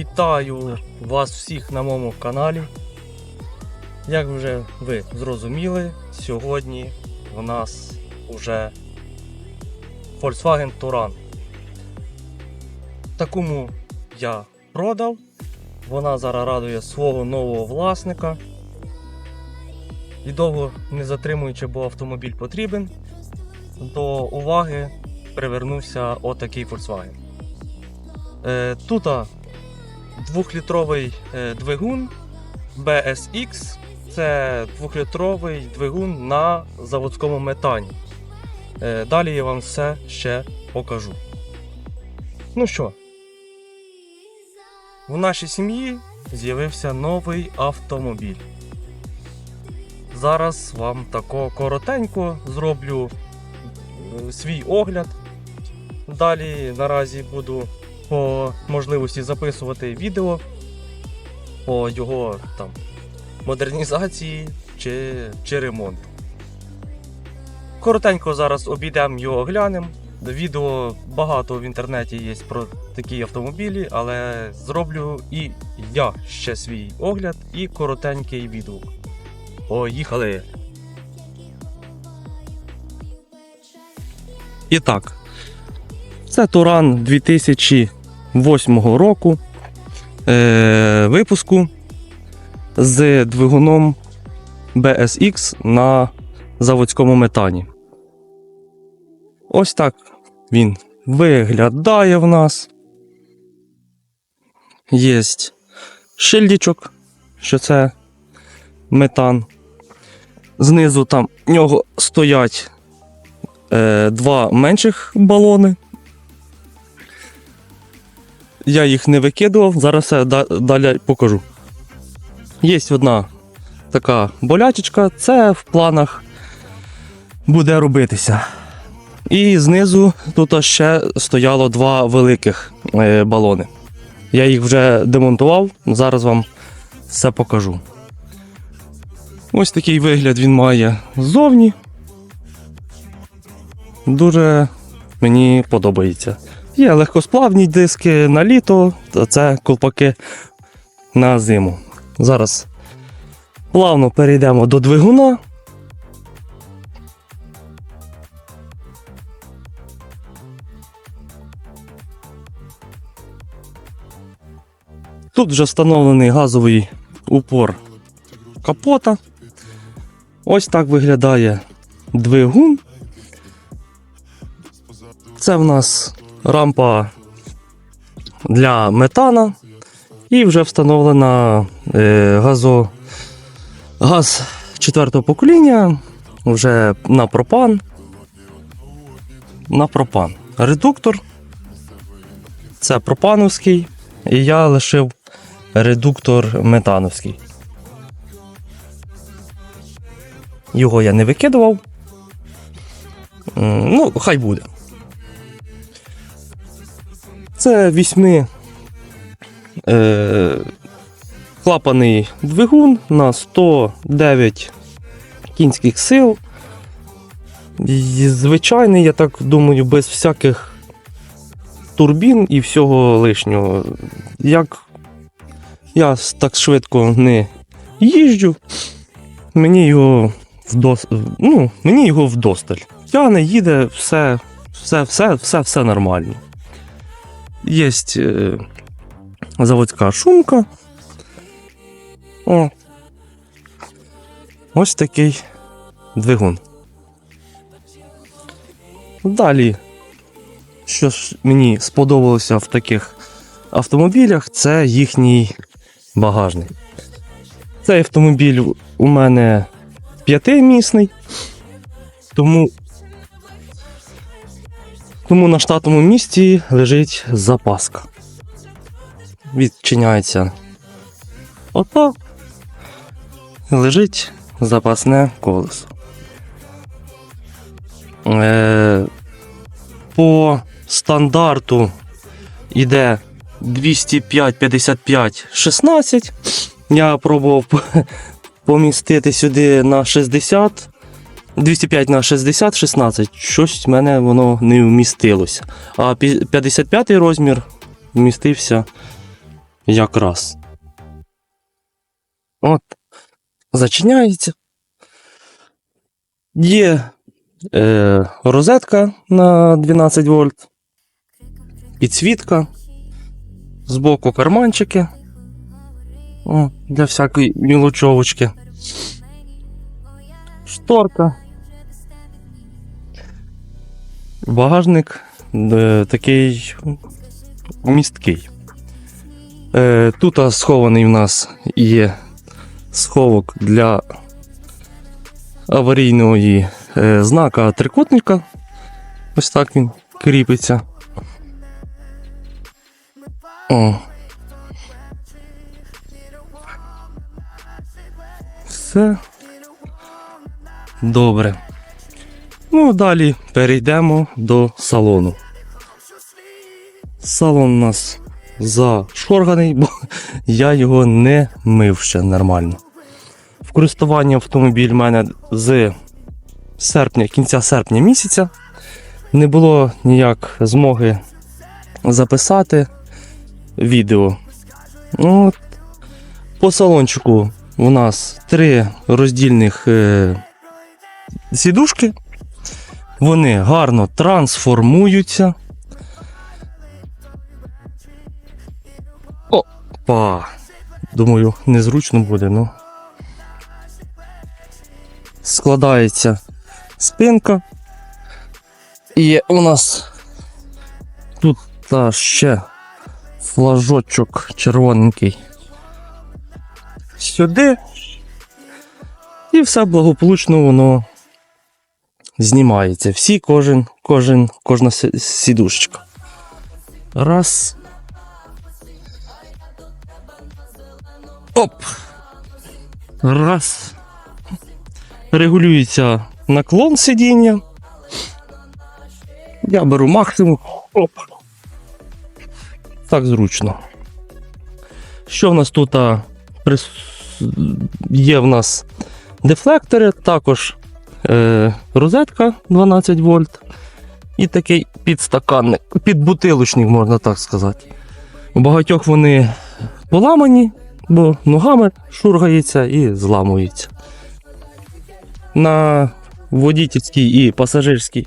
Вітаю вас всіх на моєму каналі. Як вже ви зрозуміли, сьогодні у нас уже Volkswagen Touran. Такому я продав. Вона зараз радує свого нового власника. І довго не затримуючи, бо автомобіль потрібен, до уваги привернувся отакий Volkswagen. Е, Тут двохлітровий е, двигун BSX. Це двохлітровий двигун на заводському метані. Е, Далі я вам все ще покажу. Ну що, в нашій сім'ї з'явився новий автомобіль. Зараз вам тако коротенько зроблю е, свій огляд. Далі наразі буду по можливості записувати відео по його там модернізації чи, чи ремонту. Коротенько зараз обійдемо його глянемо. Відео багато в інтернеті є про такі автомобілі, але зроблю і я ще свій огляд і коротенький відео. Поїхали! І так, це Туран 2008 року е, випуску з двигуном BSX на заводському метані. Ось так він виглядає в нас. Є шильдічок, що це метан. Знизу там в нього стоять е, два менших балони. Я їх не викидував, зараз да- далі покажу. Є одна така болячечка, це в планах буде робитися. І знизу тут ще стояло два великих е, балони. Я їх вже демонтував, зараз вам все покажу. Ось такий вигляд він має ззовні. Дуже мені подобається. Є легкосплавні диски на літо, а це колпаки на зиму. Зараз плавно перейдемо до двигуна. Тут вже встановлений газовий упор капота. Ось так виглядає двигун. Це в нас рампа для метана. І вже встановлена е, газо, газ четвертого покоління вже на пропан. На пропан. Редуктор. Це пропановський. І я лишив редуктор метановський. Його я не викидував. Ну, хай буде. Це вісьми е, клапаний двигун на 109 кінських сил. І звичайний, я так думаю, без всяких турбін і всього лишнього. Як я так швидко не їжджу, мені його вдос... ну, мені його вдосталь. Тяне, їде, все, все, все, все, все нормально. Є е, заводська шумка. О. Ось такий двигун. Далі, що ж мені сподобалося в таких автомобілях, це їхній багажник. Цей автомобіль у мене п'ятимісний, тому, тому на штатному місці лежить запаска. Відчиняється отак. Лежить запасне колесо. Е, по стандарту йде 205, 55, 16. Я пробував помістити сюди на 60. 205 на 60, 16. Щось в мене воно не вмістилося. А пі- 55 розмір вмістився якраз. От. Зачиняється. Є е, розетка на 12 вольт, підсвітка, збоку карманчики. О, для всякої мілочовочки. Шторка. Багажник е, такий місткий. Е, тут схований в нас є сховок для аварійної е, знака трикутника. Ось так він кріпиться. О. Все. Добре. Ну, далі перейдемо до салону. Салон у нас зашорганий, бо я його не мив ще нормально. В користуванні автомобіль в мене з серпня, кінця серпня місяця. Не було ніяк змоги записати відео. Ну, От, по салончику у нас три роздільних е, сідушки. Вони гарно трансформуються. Опа! Думаю, незручно буде, ну. Складається спинка. І у нас тут та ще флажочок червоненький. Сюди. І все благополучно воно знімається. Всі, кожен, кожен, кожна сі- сідушечка. Раз. Оп. Раз. Регулюється наклон сидіння. Я беру максимум. Оп. Так зручно. Що в нас тут є в нас дефлектори, також е, розетка 12 вольт. І такий підстаканник, підбутилочник, можна так сказати. У багатьох вони поламані, бо ногами шургається і зламується. На водітельській і пасажирській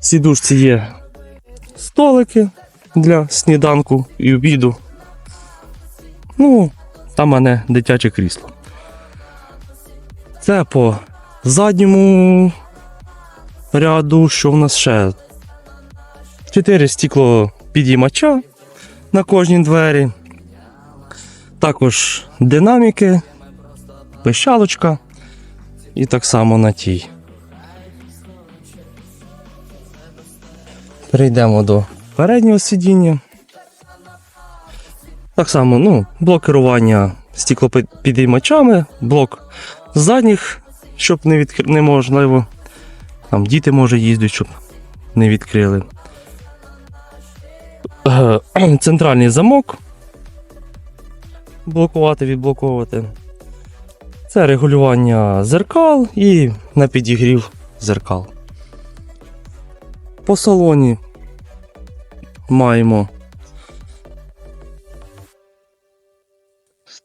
сідушці є столики для сніданку і обіду. Ну, там мене дитяче крісло. Це по задньому ряду, що в нас ще? Чотири стекло підіймача на кожній двері. Також динаміки, пищалочка і так само на тій. Перейдемо до переднього сидіння. Так само, ну, блок керування стеклопідіймачами, блок задніх, щоб не відкр... неможливо. Там діти може їздять, щоб не відкрили. Е, Центральний замок. Блокувати, відблоковувати. Це регулювання зеркал і на підігрів зеркал. По салоні маємо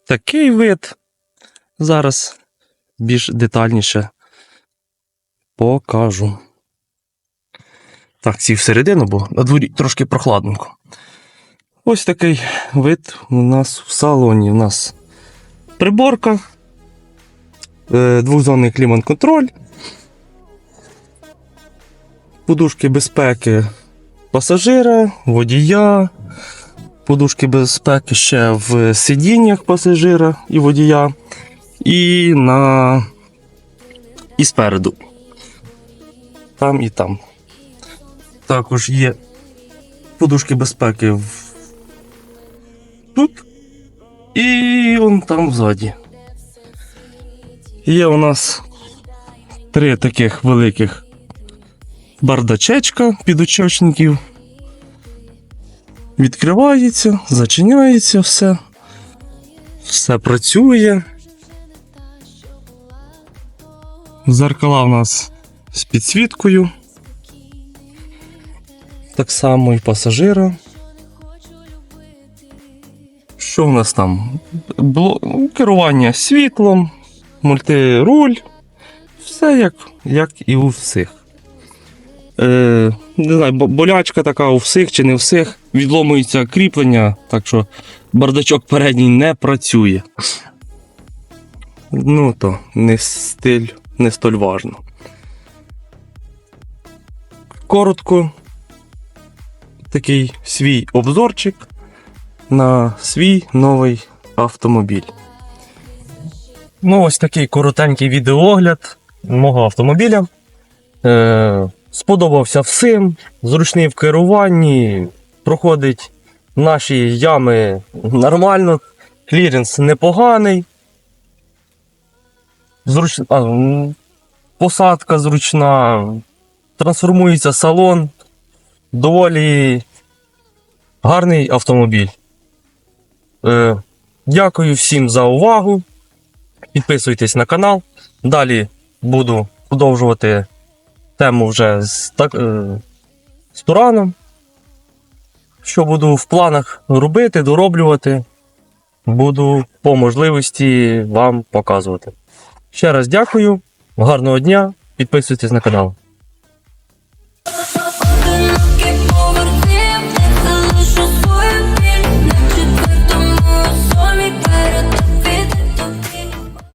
такий вид. Зараз більш детальніше покажу. Так, сів всередину, бо на дворі трошки прохладненько. Ось такий вид у нас в салоні. У нас приборка, е, двохзонний клімат-контроль, подушки безпеки пасажира, водія, подушки безпеки ще в сидіннях пасажира і водія, і на і спереду. Там і там. Також є подушки безпеки в... тут і он там ззаді. Є у нас три таких великих бардачечка підучочників. Відкривається, зачиняється все. Все працює. Зеркала у нас з підсвіткою. Так само і пасажира. Що у нас там? Бло... Керування світлом, мультируль. Все як, як і у всіх. Е, не знаю, болячка така у всіх чи не у всіх. Відломується кріплення, так що бардачок передній не працює. Ну то не стиль, не столь важно. Коротко, такий свій обзорчик на свій новий автомобіль. Ну, ось такий коротенький відеоогляд мого автомобіля. Е, сподобався всім. Зручний в керуванні, проходить наші ями нормально, кліренс непоганий. Зруч... А, посадка зручна, трансформується салон. Доволі гарний автомобіль. Е, дякую всім за увагу. Підписуйтесь на канал. Далі буду продовжувати тему вже з, так, е, з Тураном. Що буду в планах робити, дороблювати, буду по можливості вам показувати. Ще раз дякую, гарного дня, підписуйтесь на канал.